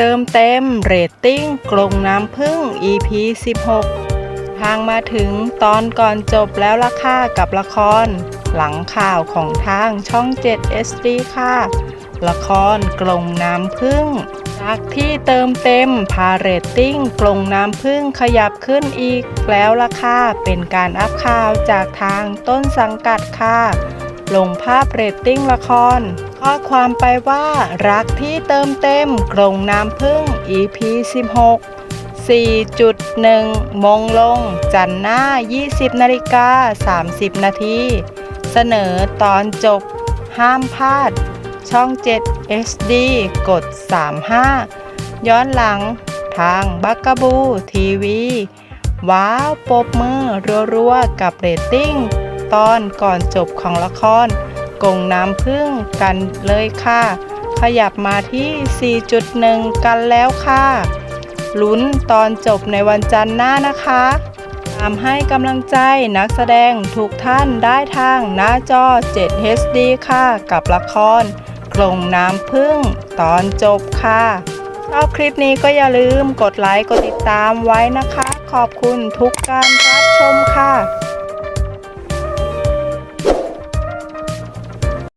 เติมเต็มเรตติ้งกรงน้ำพึ่ง EP 16 ทางมาถึงตอนก่อนจบแล้วล่ะค่ะกับละคร หลังข่าวของทางช่อง 7 SD ค่ะ ละครกรงน้ำพึ่ง จากที่เติมเต็มพาเรตติ้งกรงน้ำพึ่งขยับขึ้นอีกแล้วล่ะค่ะเป็นการอัพข่าวจากทางต้นสังกัดค่ะลงภาพเรตติ้งละคร ข้อความไปว่ารักที่เติมเต็มกรงน้ำพึ่ง EP 16 4.1 มงลง จันทร์หน้า 20นาฬิกา 30 นาที เสนอตอนจบ ห้ามพลาด ช่อง 7 HD กด 35 ย้อนหลังทางบักกบูทีวี ว้าวปบมือรัวๆ กับเรตติ้ง ตอนก่อนจบของละคร กงน้ำพึ่งกันเลยค่ะ ขยับมาที่ 4.1 กันแล้วค่ะ ลุ้นตอนจบในวันจันทร์หน้านะคะตามให้กำลังใจนักแสดงทุกท่านได้ทางหน้าจอ 7 HD ค่ะ กับละครกรงน้ำพึ่งตอนจบค่ะชอบคลิปนี้ก็อย่าลืมกดไลค์ กดติดตามไว้นะคะ ขอบคุณทุกการรับ